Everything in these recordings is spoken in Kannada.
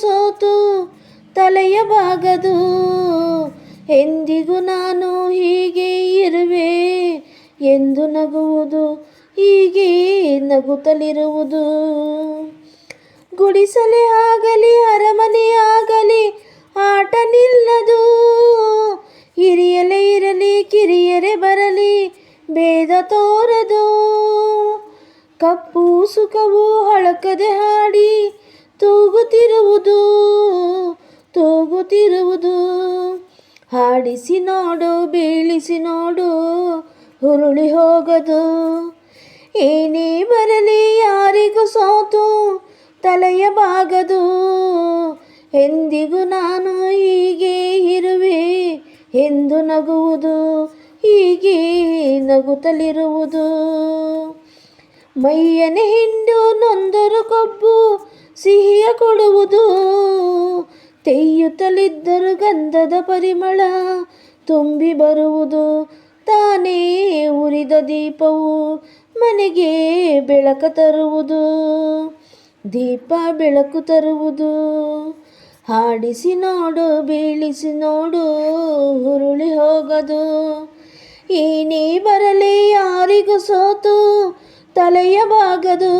ಸೋತು ತಲೆಯ ಭಾಗದು ಎಂದಿಗೂ ನಾನು ಹೀಗೆ ಇರುವೆ ಎಂದು ನಗುವುದು, ಹೀಗೆ ನಗುತ್ತಲಿರುವುದು. ಗುಡಿಸಲೇ ಆಗಲಿ ಅರಮನೆಯಾಗಲಿ ಆಟ ನಿಲ್ಲದು. ಹಿರಿಯಲೇ ಇರಲಿ, ಕಿರಿಯರೇ ಬರಲಿ, ಭೇದ ತೋರದು. ಕಪ್ಪು ಸುಖವು ಹಳಕದೆ ಹಾಡಿ ತೂಗುತ್ತಿರುವುದು ತೂಗುತ್ತಿರುವುದು. ಹಾಡಿಸಿ ನೋಡು, ಬೀಳಿಸಿ ನೋಡು, ಹುರುಳಿ ಹೋಗದು. ಏನೇ ಬರಲಿ ಯಾರಿಗೂ ಸೋತು, ತಲೆಯ ಬಾಗದು. ಎಂದಿಗೂ ನಾನು ಹೀಗೆ ಇರುವೆ ಎಂದು ನಗುವುದು, ಹೀಗೆ ನಗುತ್ತಲಿರುವುದು. ಮೈಯನೆ ಹಿಂಡು, ನೊಂದರು ಕೊಬ್ಬು ಸಿಹಿಯ ಕೊಡುವುದು. ತೆಯ್ಯುತ್ತಲಿದ್ದರು ಗಂಧದ ಪರಿಮಳ. ತುಂಬಿ ಬರುವುದು ತಾನೇ ಉರಿದ ದೀಪವು. ಮನೆಗೆ ಬೆಳಕ ತರುವುದು. ದೀಪ ಬೆಳಕು ತರುವುದು. ಹಾಡಿಸಿ ನೋಡು, ಬೀಳಿಸಿ ನೋಡು, ಹುರುಳಿ ಹೋಗದು. ಏನೇ ಬರಲಿ ಯಾರಿಗೂ ಸೋತು ತಲೆಯ ಬಾಗದು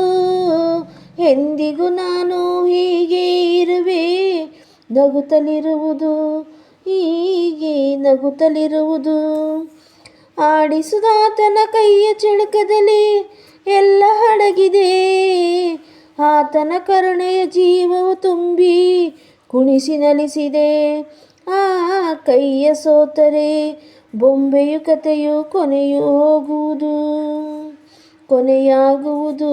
ಎಂದಿಗೂ ನಾನು ಹೀಗೆ ಇರುವೆ. ನಗುತ್ತಲಿರುವುದು, ಹೀಗೆ ನಗುತ್ತಲಿರುವುದು. ಆಡಿಸುದಾತನ ಕೈಯ ಚಿಳುಕದಲ್ಲಿ ಎಲ್ಲ ಹಡಗಿದೆ. ಆತನ ಕರುಣೆಯ ಜೀವವು ತುಂಬಿ ಕುಣಿಸಿ ನಲಿಸಿದೆ. ಆ ಕೈಯ ಸೋತರೆ ಬೊಂಬೆಯು ಕತೆಯು ಕೊನೆಯು ಹೋಗುವುದು, ಕೊನೆಯಾಗುವುದು.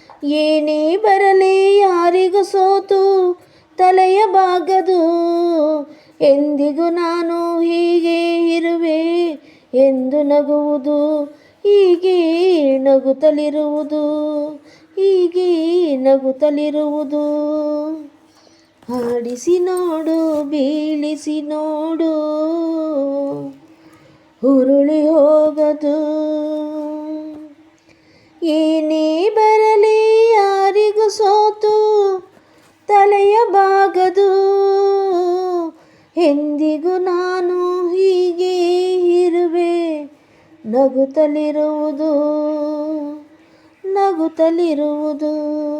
ಏನೇ ಬರಲಿ ಯಾರಿಗೂ ಸೋತು ತಲೆಯ ಬಾಗದು. ಎಂದಿಗೂ ನಾನು ಹೀಗೆ ಇರುವೆ ಎಂದು ನಗುವುದು, ಹೀಗೆ ನಗುತ್ತಲಿರುವುದು ಹೀಗೆ ನಗುತ್ತಲಿರುವುದು. ಹಾಡಿಸಿ ನೋಡು, ಬೀಳಿಸಿ ನೋಡು. ಉರುಳಿ ಹೋಗದು. ಸೋತು ತಲೆಯ ಬಾಗದು. ಎಂದಿಗೂ ನಾನು ಹೀಗೆ ಇರುವೆ ನಗುತ್ತಲಿರುವುದು ನಗುತ್ತಲಿರುವುದು.